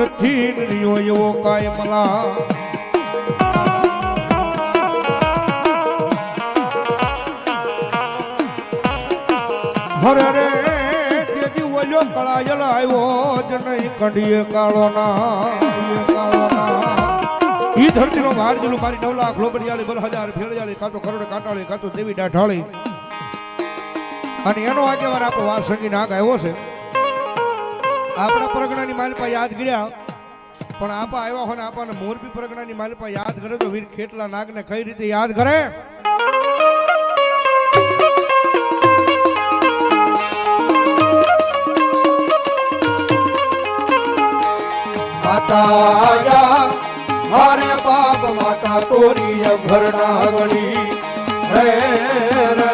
નથી આવ્યો જ નહીં કંડીએ કાળો ના ઈ ધરતીનો ભાર જેલું મારી નવ લાખ લોબડિયાળી, બલ હજાર ફેરજાળી કાતો કરોડ કાટાળી કાતો દેવી ડાઢાળી અને એનો આગેવાન આપણો વાસંગી નાગ આવ્યો છે. આપણા પરગણાની માલપા યાદ કર્યા. પણ આપા આવ્યા હોય ને આપણને મોરબી પરગણાની માલપા યાદ કરે તો વીર ખેટલા નાગને કઈ રીતે યાદ કરે? માતા હરે બાપ માતા તોરી ભરણાવણી રે રે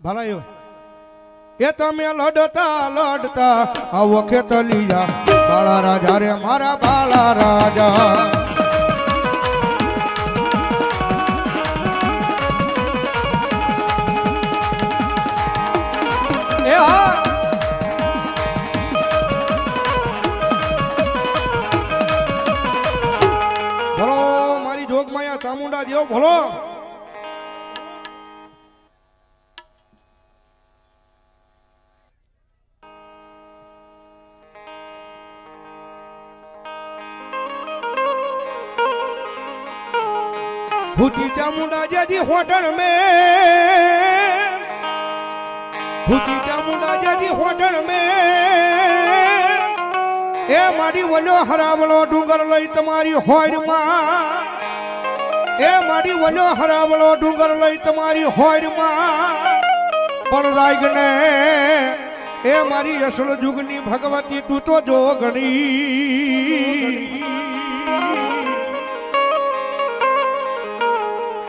ભલાયો એ તમે લડતા લડતા આવો ખેતલિયા. બાળા રાજા રે મારા બાળા રાજા. ચામુંડા દેવ ભલો ભૂતી ચામુંડા જેજી હોટણ મે. ભૂતી ચામુંડા જેજી હોટણ મે. એ મારી વલ્યો હરાવળો ડુંગર લઈ તમારી હોડમાં એ મારી વલ્યો હરાવળો ડુંગર લઈ તમારી હોડમાં પણ રાગને એ મારી અસલ જુગની ભગવતી તું તો જો ગણી.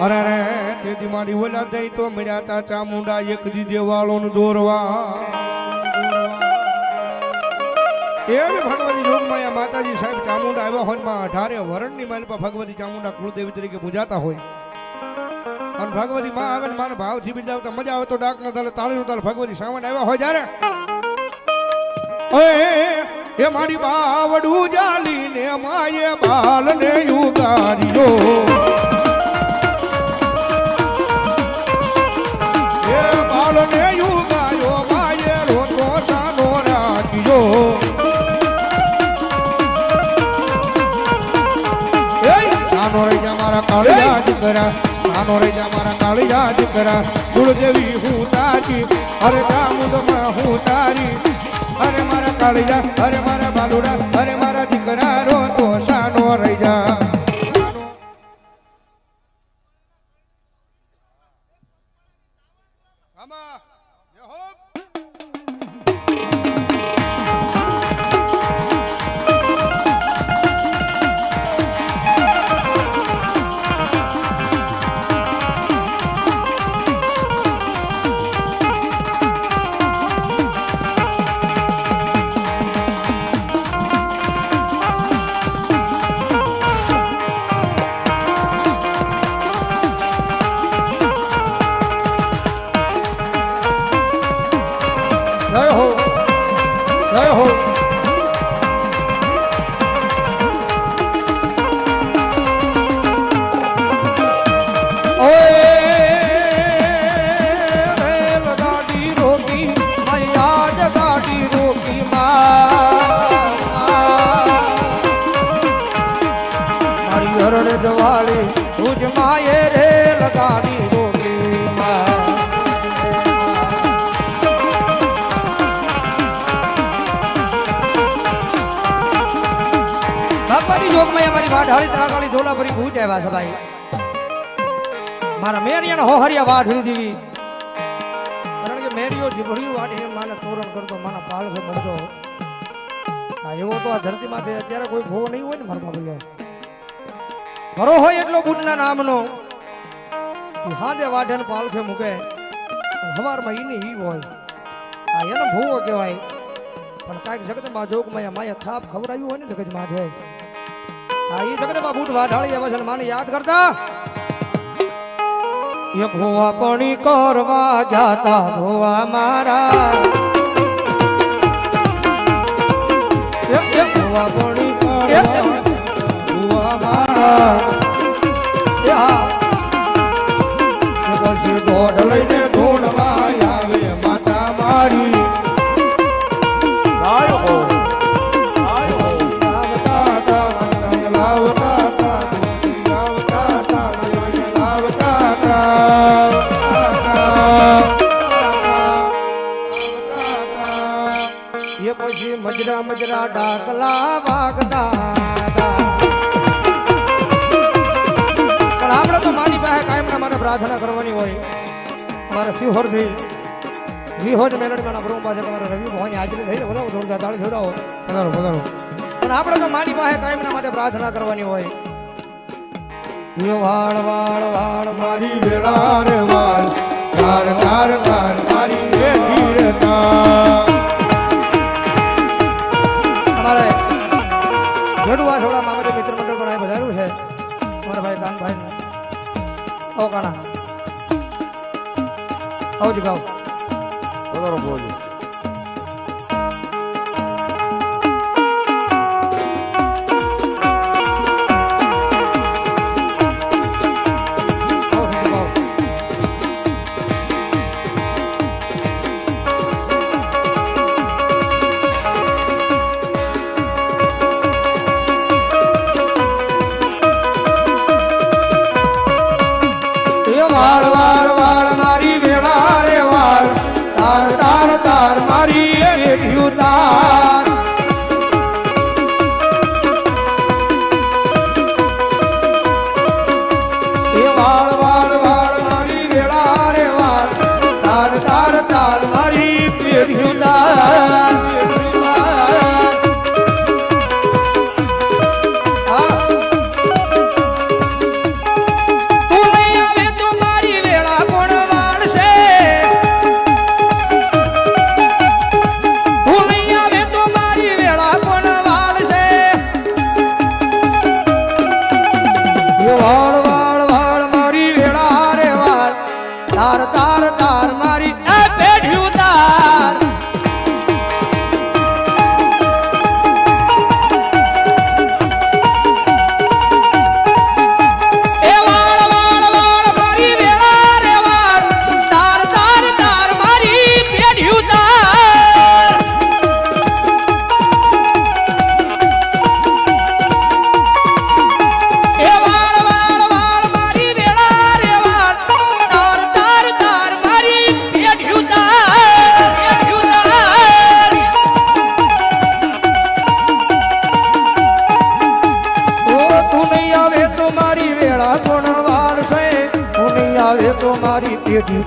અરે રે તેથી મારી ઓલા દઈ તો મળ્યા તા ચામુંડા એક દીદે વાળોનું દોરવા. એ ભગવતી યોગમાયા માતાજી સાહેબ ચામુંડા આવ્યા હોય અઢારે વરણની માલિપા ભગવતી ચામુંડા કુળદેવી તરીકે પૂજાતા હોય. અને ભગવતી માં આવે ને મારા બીજાવતા મજા આવે તો ડાક ન તાલે તાળી ભગવતી સામાન આવ્યા હોય જ્યારે. એ મારી બાવડું જાલીને માયે બાલને કાળિયા દીકરા નાનો જા મારા કાળિયા દીકરા કુળદેવી હું તારી અરે દામુદમાં હું તારી. અરે મારા કાળિયા અરે મારા બાલુડા અરે મારા દીકરા રો ભગવાનની જોગમાં અમારી વાઢાળી તળાગાળી ઝોલા ભરી ભૂટ આવ્યા છે ભાઈ. મારા મેરિયાના હોહરિયા વાઢળી દીવી કારણ કે મેરિયો જીભડિયું વાઢી માને તોરણ કરતો, માના પાલ છે મળતો એવો તો આ ધરતીમાં છે અત્યારે કોઈ ભો નહીં હોય ને મારા બાબુ ભરો હોય એટલો બુટના નામનો. હાદે વાઢે ને પાલખે મૂકે. હવારમાં ઈની ઈ હોય. આ એનો ભૂવો કહેવાય. પણ કાંઈક જગતમાં જોગમાં માયા થાપ ખવડાવ્યું હોય ને જગતમાં છે હા ઈ જગતમાં બુટ વાઢાળી આવે છે માને યાદ કરતા. એક હોવા પણી કરવા જાતા હોવા મારા. હોવા પણી કરવા હોવા મારા. ડાકલા વાગતા પણ આપણે તો માની પાસે કાયમના મારે પ્રાર્થના કરવાની હોય. મારે સિંહોરથી વિહોજ મેલડમાં પ્રભુ પાસે મારે રવિ ભવાની હાજરી થઈને બોલાવો જોરદાર તાળી જોડાવો. પધારો પધારો પણ આપણે તો માની પાસે કાયમના માટે પ્રાર્થના કરવાની હોય. વાળ વાળ વાળ મારી વેળા રે વાળ. તાર તાર તાર મારી વેઠી જોડવા છોડા મામલે મિત્ર મંડળ પણ અહીં વધાર્યું છે. મારા ભાઈ કાનભાઈ ઓ કાણા આવજો ગાવ પધારો બોલો.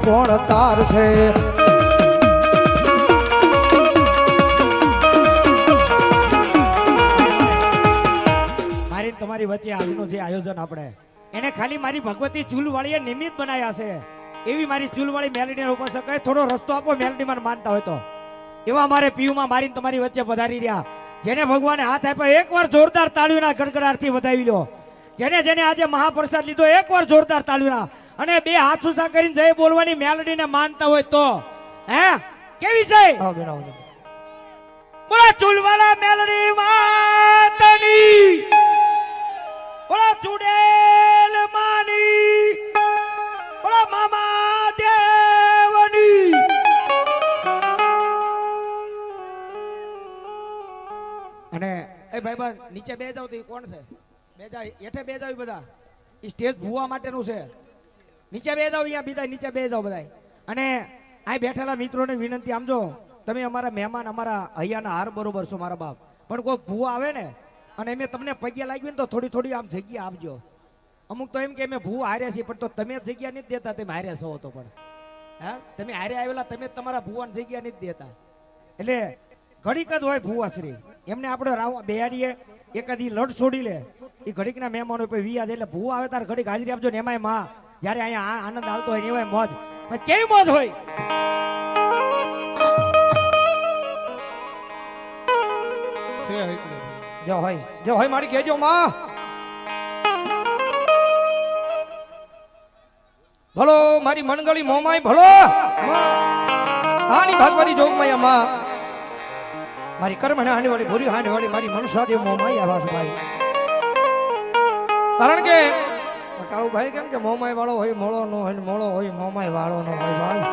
કોણ તાર છે? મારી તમારી વચ્ચે આજનું જે આયોજન આપણે, એને ખાલી મારી ભગવતી ચૂલવાળીએ નિમિત્ત બનાવ્યા છે. એવી મારી ચૂલવાળી મેલડીને ઉપર શકાય થોડો રસ્તો આપો મેલડીમાં માનતા હોય તો. એવા અમારે પીયુમાં મારીને તમારી વચ્ચે પધારી રહ્યા. જેને ભગવાને હાથ આપ્યો, એકવાર જોરદાર તાળીઓના ગડગડાટથી વધાવી લો જેને જેને આજે મહાપ્રસાદ લીધો, એકવાર જોરદાર તાળીઓના અને બે હાથ સુસા કરીને જય બોલવાની મેલડીને માનતા હોય તો. હે? કેવી જય? બોલા ચૂલવાલા મેલડી માતની. બોલા ચુડેલ માની. બોલા મામા દેવની. અને એ ભાઈ નીચે બે જાવ તો એ કોણ છે? બે જાવ હેઠે બે જાવ બધા. એ સ્ટેજ ભૂવા માટેનું છે. નીચે બે જાવ અહીંયા બીજા નીચે બે જાઓ બધા અને અહીં બેઠેલા મિત્રોને વિનંતી, આમ જો, તમે અમારા મહેમાન, અમારા અહીંયાના હાર બરોબર છો, મારા બાપ. પણ કોઈ ભૂવા આવે ને, અને એમ તમને પગ્યા લાગ્યું ને તો થોડી થોડી આમ જગ્યા આપજો. અમુક તો એમ કે અમે ભૂવા હાર્યા છીએ, પણ તો તમે જગ્યા નથી દેતા, તમે હાર્યા છો તો પણ. હા? તમે હારે આવેલા, તમે તમારા ભૂવાને જગ્યા નથી દેતા. એટલે ઘડીક જ હોય ભૂવા શ્રી એમને આપણે રાવ બેહાડીએ એકાદી લડ છોડી લે. એ ઘડીકના મહેમાનો વી આજે એટલે ભૂવા આવે, તારે ઘડીક હાજરી આપજો ને એમાંયમાં. જ્યારે અહીંયા આનંદ આવતો હોય ને એવાય મોજ. પણ કેવી મોજ હોય? જો હોય જો હોય મારી કહેજો માં. ભલો મારી મનગળી મોમાય ભલો. આની ભાગવાળી જોગમાયા માં. મારી કર્મણે હાંડી વાળી ભૂરી હાંડી વાળી મારી મનસા દેવ મોમાઈ આવાસ ભાઈ. કારણ કે કાળુ ભાઈ કેમ કે મોમાય વાળો હોય, મોળો નો હોય મોળો હોય મોમાય વાળો નો હોય, ભાઈ.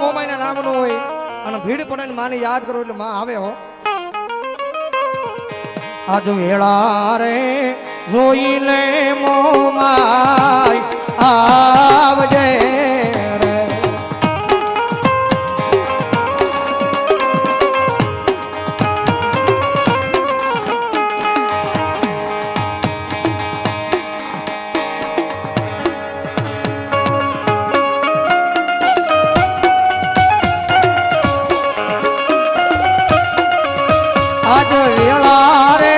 મોમાય ના નામ નો હોય. અને ભીડ પડે ને માને યાદ કરો એટલે માં આવે હો. આજુ વેળા રે જોઈને મોમાય આવજે. આજ વેળા રે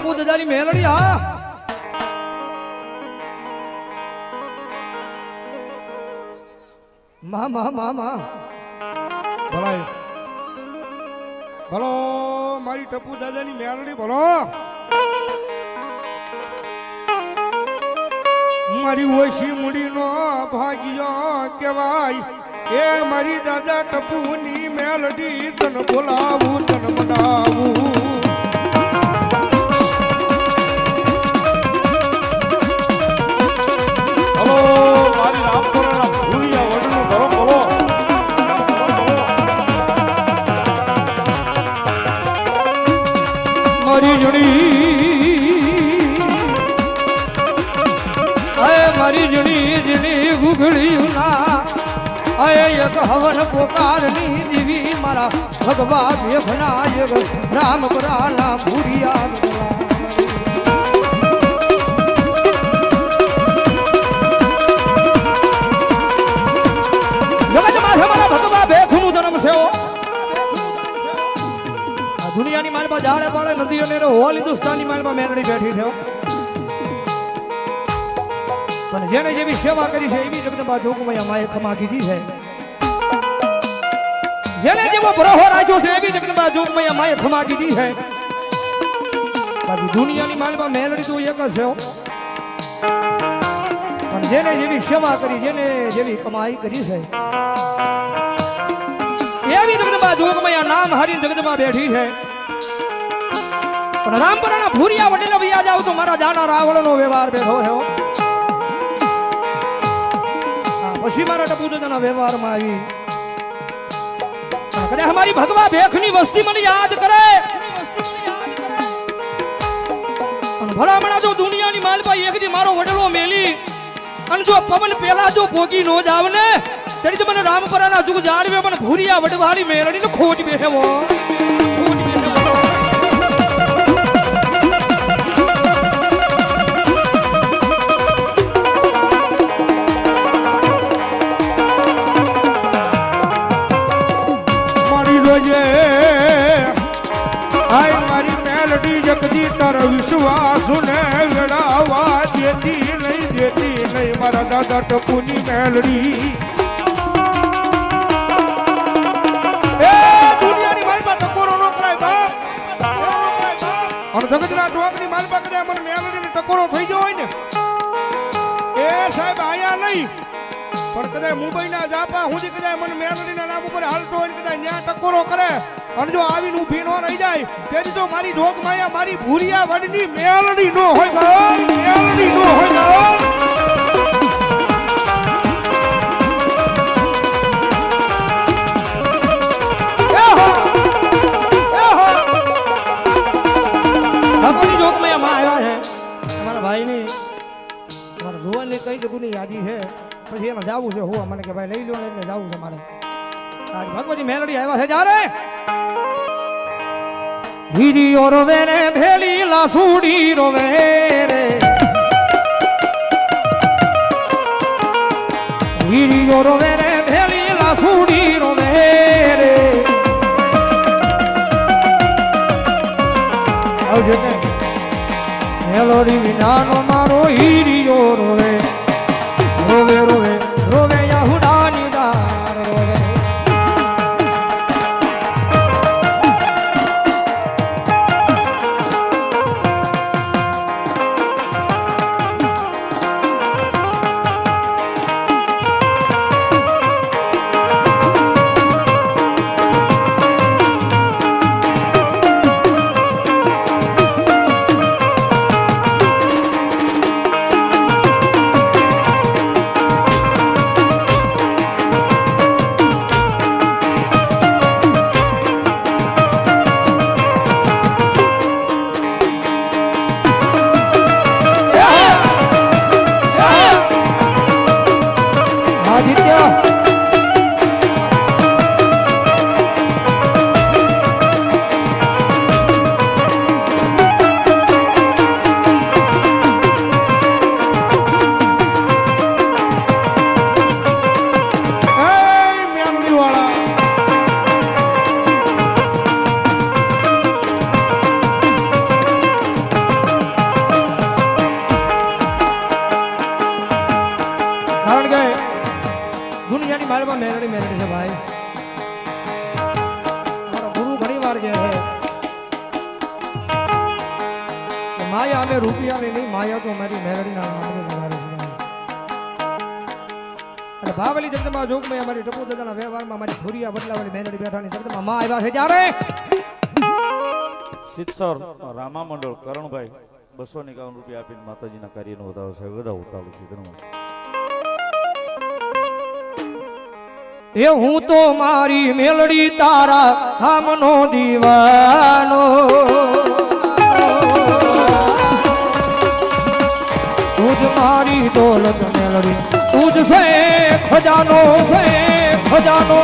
આ દાદાની મેલડી, હા. મા મા મા મા. ભલાય ભલો, મારી ટપુ દાદાની મેલડી, ભલો. મારી ઓછી મૂડીનો ભાગ્યો કહેવાય. એ મારી દાદા ટપુની મેલડી, તન બોલાવું, તન મનાવું. મારી જણી અય મારી જણી જણી ગુગળ્યું ના. અય એક હવન પોકારની દીવી મારા ભગવા મેઘનાયક રામ પરાના ભૂરિયા દુનિયાની માલમાં જાડે પાડે નદીઓ ને હોલ હિન્દુસ્તાનની માલમાં મેરડી બેઠી છે પણ જેને જેવી સેવા કરી છે એવી જગદંબા જોગમૈયા માએ ખમા કીધી છે. જેને જેવો બ્રહો રાખ્યો છે એવી જગદંબા જોગમૈયા માએ ખમા કીધી છે. બાકી દુનિયાની માલમાં મેરડી તો એક જ છે. પણ જેને જેવી સેવા કરી, જેને જેવી કમાઈ કરી છે. એવી જગદંબા જોગમૈયા નામ હારી જગદંબા બેઠી છે. પણ રામપરાના ભૂરિયા વડીલો વ્યાજ આવ તો મારા જાના રાવણનો વ્યવહાર બેઠો રહ્યો. પછી મારા ટપુદાદાના વ્યવહારમાં આવી. કદાચ અમારી ભગવા ભેખની વસ્તી મને યાદ કરે. ભલામણા જો દુનિયાની એક દી મારો વડલો મેલી, અને જો પવન પેલા જો ભોગી નો જાવ ને તેની તો મને રામપરાના જુગ જાણવે, પણ ભૂરિયા વડવાળી મેરડીને ખોટ બેહેવો. કરાય બાપ. અને જગતના ચોકની માલમાં કદાચ મને મેલડીને ટકોરો થઈ ગયો હોય ને. એ સાહેબ આયા નહીં. પણ કદાચ મુંબઈના જાપા સુધી કદાચ મને મેલડીના નામ ઉપર હાલતો હોય ને કદાચ ન્યા ટકોરો કરે. અને જો આવીને ઊભી ન રહી જાય, તેથી તો મારી જોગ માયા, મારી ભૂરિયા વડની મેલડી નો હોય મેલડી નો હોય ભક્તિ જોગમાં માં આવ્યા છે. અમારા ભાઈની અમારા જુવાનની કઈ જગુની યાદી છે. પછી એમાં જવું છે. હું મને કે ભાઈ લઈ લો એટલે જવું છે મારે. ભગવતી મેલડી આવ્યા છે જ્યારે. હીરીઓ રોવે ને ભેલી લાસુડી રોવે રે. હીરીઓ રોવે ને ભેલી લાસુડી રોવે રે. આવજો મેલોડી વિનાનો મારો હીરિયો રોવે દુનિયાની માલમાં મેરડી મેરડી છે ભાઈ. ગુરુ ઘણી વાર છે માયા અમે રૂપિયાની નહીં, માયા તો મારી મેલડીના નામની વધારે. અને ભાવલી જગદંબા જોગમાં અમારી ટપુ દાદાના વ્યવહારમાં મારી ભૂરિયા બદલાવાળી મેલડી બેઠાની જગદંબા માં આવ્યા છે ત્યારે. સિત્સર રામા મંડળ કરણભાઈ, બસો એકાવન રૂપિયા આપીને માતાજીના કાર્યનો વધારો છે. બધા ઉતાવળ છે ધન્યવાદ. એ હું તો મારી મેલડી તારા હામનો દીવાનો. તુજ મારી દોલત મેલડી તુજ છે ખજાનો છે ખજાનો.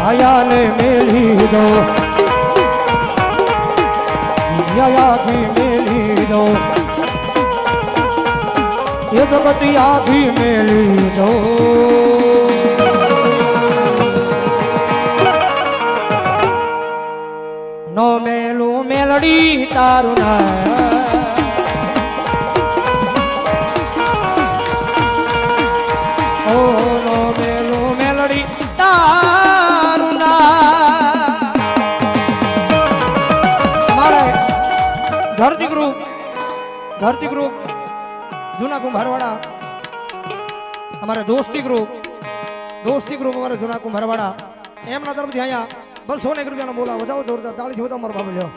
માયાને મેલી દો દુનિયાથી મેલી દો એ જગત આખી મેલી દો નો મેલું મેલડી તારું ના ધરતી ગ્રુપ, જૂના કુંભારવાડા, અમારે દોસ્તી ગ્રુપ દોસ્તી ગ્રુપ અમારે જૂના કુંભારવાડા. એમના તરફથી અહીંયા બસો ને એક રૂપિયાનો બોલા વધાવો જોરદાર તાળી જોતા અમારો બાબુ, લ્યો.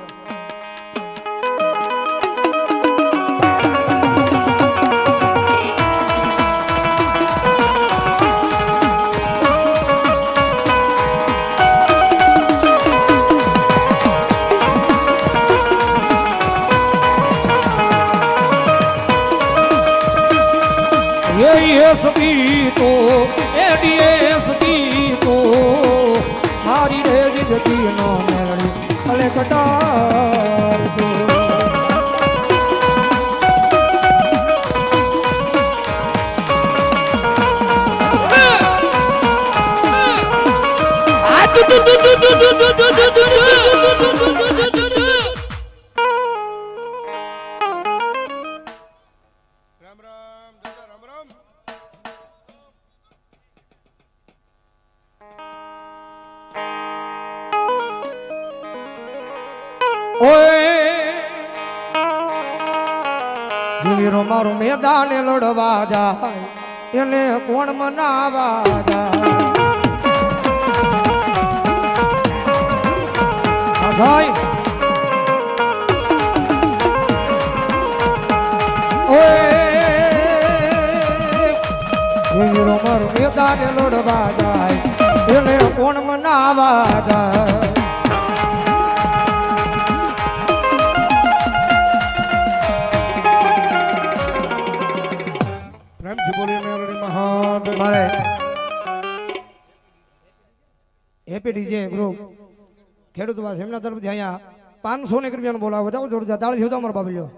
એ સતી તો એડીએ સતી તો મારી રે જતી નો મેળવી અલે કટાર કોણ મનાવા વાસ એમના તરફથી અહીંયા પાંચસો ને એક રૂપિયાનો બોલાવો. જાઓ, જોરદાર. તાળી જોતા અમારો બાબલ્યો